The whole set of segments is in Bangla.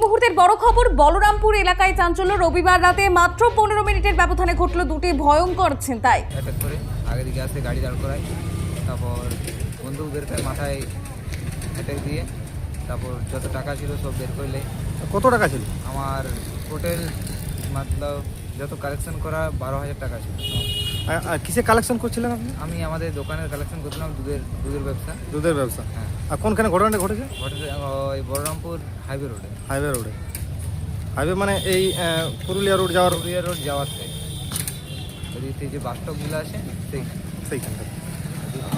মুহূর্তের বড় খবর বলরামপুর এলাকায় চাঞ্চল্য। রবিবার রাতে মাত্র পনেরো মিনিটের ব্যবধানে ঘটল দুটি ভয়ঙ্কর ছিনতাই। অ্যাটাক করে আগে দিকে আসতে গাড়ি দাঁড় করায় তারপর বন্দুক বের করে মাথায় অ্যাটাক দিয়ে তারপর যত টাকা ছিল সব বের করলে। কত টাকা ছিল? আমার টোটাল মতলব যত কালেকশন করা বারো হাজার টাকা ছিল। আ- আ, কিসে কালেকশন করছিলেন আপনি? আমি আমাদের দোকানের কালেকশন করছিলাম দুধের দুধের ব্যবসা। দুধের ব্যবসা। হ্যাঁ। আর কোনখানে ঘটনাটা ঘটেছে? ঘটেছে ওই বলরামপুর হাইওয়ে রোডে হাইওয়ে রোডে হাইওয়ে মানে এই পুরুলিয়া রোড যাওয়ার পুরুলিয়া রোড যাওয়ার থেকে ওদিক যে বাস স্টপগুলো আছে সেইখানে। সেইখানটা।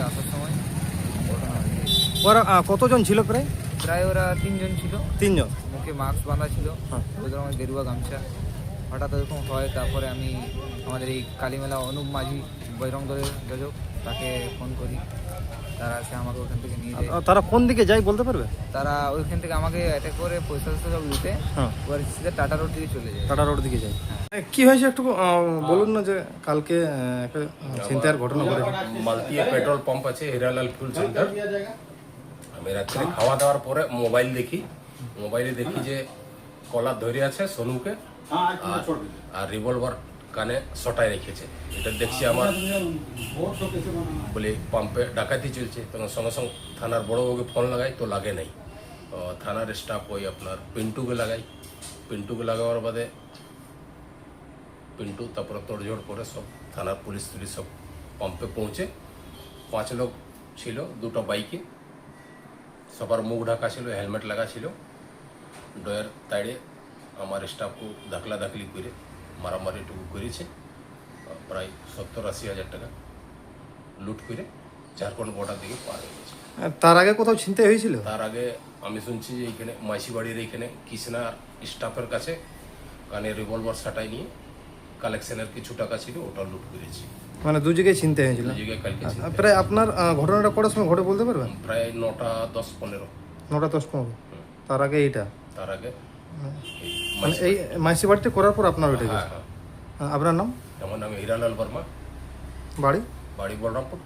আসার সময় ওরা কতজন ছিল প্রায়? প্রায় ওরা তিনজন ছিল। তিনজন। মুখে মাস্ক বাঁধা ছিল। হ্যাঁ। ওদের আমার গেরুয়া গামছা। হঠাৎ এরকম হয় তারপরে আমি আমাদের এই কালীমেলা অনুপ মাঝি বৈরং দলের যোজক তাকে ফোন করি। তারা এসে আমাকে ওখান থেকে নিয়ে যায়। তারা কোন দিকে যায় বলতে পারবে? তারা ওইখান থেকে আমাকে অ্যাটাক করে পয়সা টয়সা সব লুটে হ্যাঁ। এবার সিধা টাটা রোড দিকে চলে যায়। টাটা রোড দিকে যায়। কি হয়েছে একটু বলুন না যে কালকে একটা চিন্তার ঘটনা ঘটেছে। মালতীয় পেট্রোল পাম্প আছে হিরালাল ফুল সেন্টার। আমি রাত্রে খাওয়া দাওয়ার পরে মোবাইল দেখি। মোবাইলে দেখি যে কলার ধরে আছে সোনুকে আর- আর রিভলভার কানে সটায় রেখেছে। এটা দেখছি আমার বলে পাম্পে ডাকাতি চলছে তখন সঙ্গে সঙ্গে থানার বড়বাবুকে ফোন লাগাই তো লাগে নাই। থানার স্টাফ ওই আপনার পিন্টুকে লাগাই। পিন্টুকে লাগাবার বাদে পিন্টু তারপরে তোড়জোড় করে সব থানার পুলিশ টুলিশ সব পাম্পে পৌঁছে। পাঁচ লোক ছিল দুটো বাইকে। সবার মুখ ঢাকা ছিল হেলমেট লাগা ছিল। ডয়ের তাড়ে আমার স্টাফকে ধাকলা ধাকলি করে মারামারিটুকু করেছে প্রায় সত্তর আশি হাজার টাকা লুট করে ঝাড়খণ্ড বর্ডার দিকে পার হয়ে গেছে। তার আগে কোথাও চিন্তা হয়েছিল? তার আগে আমি শুনছি যে এইখানে মাসি বাড়ির এখানে কৃষ্ণা স্টাফের কাছে কানে রিভলভার সাটাই নিয়ে কালেকশনের কিছু টাকা ছিল ওটা লুট করেছি। মানে দু জায়গায় চিন্তা হয়েছিল? কালকে প্রায় আপনার ঘটনাটা কটার সময় ঘটে বলতে পারবেন? প্রায় নটা দশ পনেরো। নটা দশ পনেরো। তার আগে এইটা। তার আগে? মানে এই মাইসি বাড়িতে করার পর আপনার ওইটা হ্যাঁ। হ্যাঁ আপনার নাম? আমার নাম হিরালাল বর্মা। বাড়ি? বাড়ি বলরামপুর।